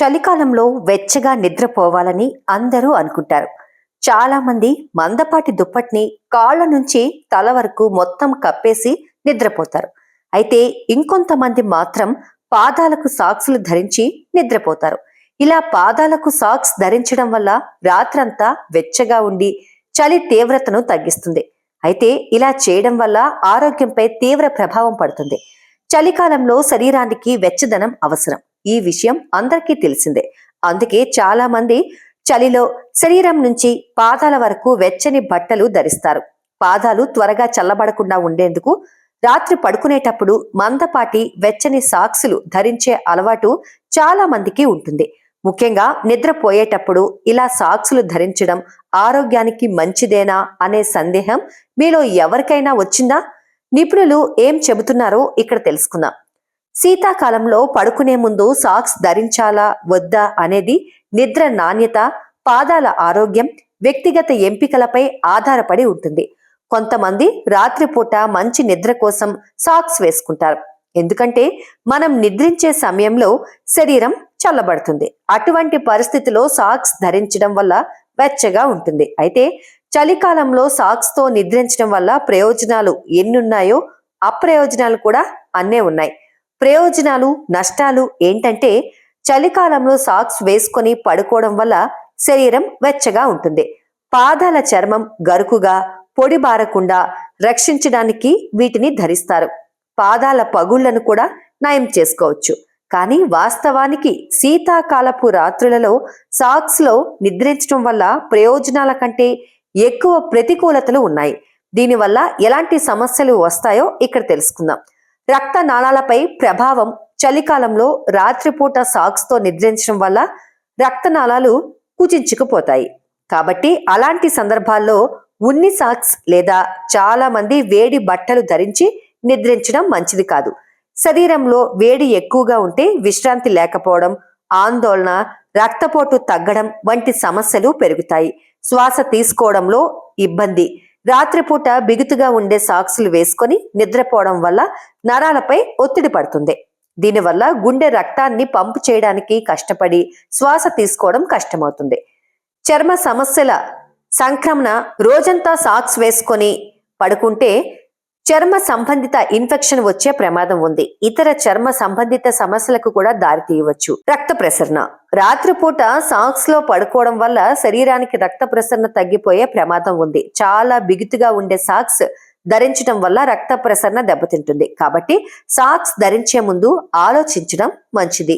చలికాలంలో వెచ్చగా నిద్రపోవాలని అందరూ అనుకుంటారు. చాలా మంది మందపాటి దుప్పటిని కాళ్ళ నుంచి తల వరకు మొత్తం కప్పేసి నిద్రపోతారు. అయితే ఇంకొంతమంది మాత్రం పాదాలకు సాక్సులు ధరించి నిద్రపోతారు. ఇలా పాదాలకు సాక్స్ ధరించడం వల్ల రాత్రంతా వెచ్చగా ఉండి చలి తీవ్రతను తగ్గిస్తుంది. అయితే ఇలా చేయడం వల్ల ఆరోగ్యంపై తీవ్ర ప్రభావం పడుతుంది. చలికాలంలో శరీరానికి వెచ్చదనం అవసరం. ఈ విషయం అందరికీ తెలిసిందే. అందుకే చాలా మంది చలిలో శరీరం నుంచి పాదాల వరకు వెచ్చని బట్టలు ధరిస్తారు. పాదాలు త్వరగా చల్లబడకుండా ఉండేందుకు రాత్రి పడుకునేటప్పుడు మందపాటి వెచ్చని సాక్సులు ధరించే అలవాటు చాలా మందికి ఉంటుంది. ముఖ్యంగా నిద్రపోయేటప్పుడు ఇలా సాక్సులు ధరించడం ఆరోగ్యానికి మంచిదేనా అనే సందేహం మీలో ఎవరికైనా వచ్చిందా? నిపుణులు ఏం చెబుతున్నారో ఇక్కడ తెలుసుకుందాం. శీతాకాలంలో పడుకునే ముందు సాక్స్ ధరించాలా వద్దా అనేది నిద్ర నాణ్యత పాదాల ఆరోగ్యం వ్యక్తిగత ఎంపికలపై ఆధారపడి ఉంటుంది. కొంతమంది రాత్రిపూట మంచి నిద్ర కోసం సాక్స్ వేసుకుంటారు. ఎందుకంటే మనం నిద్రించే సమయంలో శరీరం చల్లబడుతుంది. అటువంటి పరిస్థితిలో సాక్స్ ధరించడం వల్ల వెచ్చగా ఉంటుంది. అయితే చలికాలంలో సాక్స్తో నిద్రించడం వల్ల ప్రయోజనాలు ఎన్నున్నాయో అప్రయోజనాలు కూడా అన్నే ఉన్నాయి. ప్రయోజనాలు నష్టాలు ఏంటంటే చలికాలంలో సాక్స్ వేసుకొని పడుకోవడం వల్ల శరీరం వెచ్చగా ఉంటుంది. పాదాల చర్మం గరుకుగా పొడి బారకుండా రక్షించడానికి వీటిని ధరిస్తారు. పాదాల పగుళ్ళను కూడా నయం చేసుకోవచ్చు. కానీ వాస్తవానికి శీతాకాలపు రాత్రులలో సాక్స్లో నిద్రించడం వల్ల ప్రయోజనాల కంటే ఎక్కువ ప్రతికూలతలు ఉన్నాయి. దీనివల్ల ఎలాంటి సమస్యలు వస్తాయో ఇక్కడ తెలుసుకుందాం. రక్త నాళాలపై ప్రభావం చలికాలంలో రాత్రిపూట సాక్స్తో నిద్రించడం వల్ల రక్తనాళాలు కుచించుకుపోతాయి. కాబట్టి అలాంటి సందర్భాల్లో ఉన్ని సాక్స్ లేదా చాలా మంది వేడి బట్టలు ధరించి నిద్రించడం మంచిది కాదు. శరీరంలో వేడి ఎక్కువగా ఉంటే విశ్రాంతి లేకపోవడం ఆందోళన రక్తపోటు తగ్గడం వంటి సమస్యలు పెరుగుతాయి. శ్వాస తీసుకోవడంలో ఇబ్బంది. రాత్రిపూట బిగుతుగా ఉండే సాక్సులు వేసుకొని నిద్రపోవడం వల్ల నరాలపై ఒత్తిడి పడుతుంది. దీనివల్ల గుండె రక్తాన్ని పంపు చేయడానికి కష్టపడి శ్వాస తీసుకోవడం కష్టమవుతుంది. చర్మ సమస్యల సంక్రమణ రోజంతా సాక్స్ వేసుకొని పడుకుంటే చర్మ సంబంధిత ఇన్ఫెక్షన్ వచ్చే ప్రమాదం ఉంది. ఇతర చర్మ సంబంధిత సమస్యలకు కూడా దారి తీయవచ్చు. రక్త ప్రసరణ. రాత్రిపూట సాక్స్లో పడుకోవడం వల్ల శరీరానికి రక్త ప్రసరణ తగ్గిపోయే ప్రమాదం ఉంది. చాలా బిగుతుగా ఉండే సాక్స్ ధరించడం వల్ల రక్త ప్రసరణ దెబ్బతింటుంది. కాబట్టి సాక్స్ ధరించే ముందు ఆలోచించడం మంచిది.